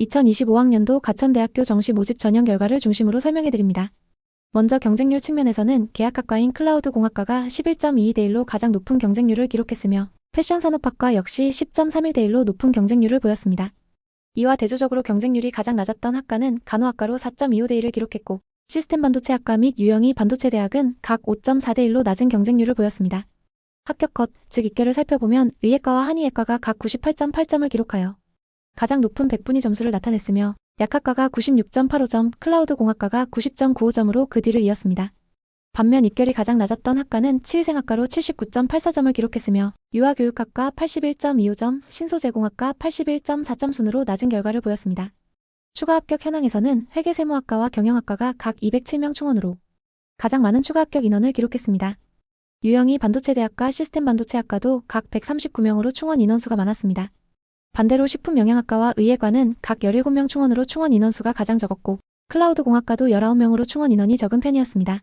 2025학년도 가천대학교 정시 모집 전형 결과를 중심으로 설명해 드립니다. 먼저 경쟁률 측면에서는 계약학과인 클라우드 공학과가 11.22대 1로 가장 높은 경쟁률을 기록했으며 패션 산업학과 역시 10.31대 1로 높은 경쟁률을 보였습니다. 이와 대조적으로 경쟁률이 가장 낮았던 학과는 간호학과로 4.25대 1을 기록했고 시스템 반도체학과 및 유영희 반도체 대학은 각 5.4대 1로 낮은 경쟁률을 보였습니다. 합격 컷, 즉 입결을 살펴보면 의예과와 한의예과가 각 98.8점을 기록하여 가장 높은 100분위 점수를 나타냈으며 약학과가 96.85점, 클라우드 공학과가 90.95점으로 그 뒤를 이었습니다. 반면 입결이 가장 낮았던 학과는 치위생학과로 79.84점을 기록했으며 유아교육학과 81.25점, 신소재공학과 81.4점 순으로 낮은 결과를 보였습니다. 추가 합격 현황에서는 회계세무학과와 경영학과가 각 207명 충원으로 가장 많은 추가 합격 인원을 기록했습니다. 유영희 반도체대학과 시스템 반도체학과도 각 139명으로 충원 인원수가 많았습니다. 반대로 식품영양학과와 의예과는 각 17명 충원으로 충원 인원수가 가장 적었고 클라우드 공학과도 19명으로 충원 인원이 적은 편이었습니다.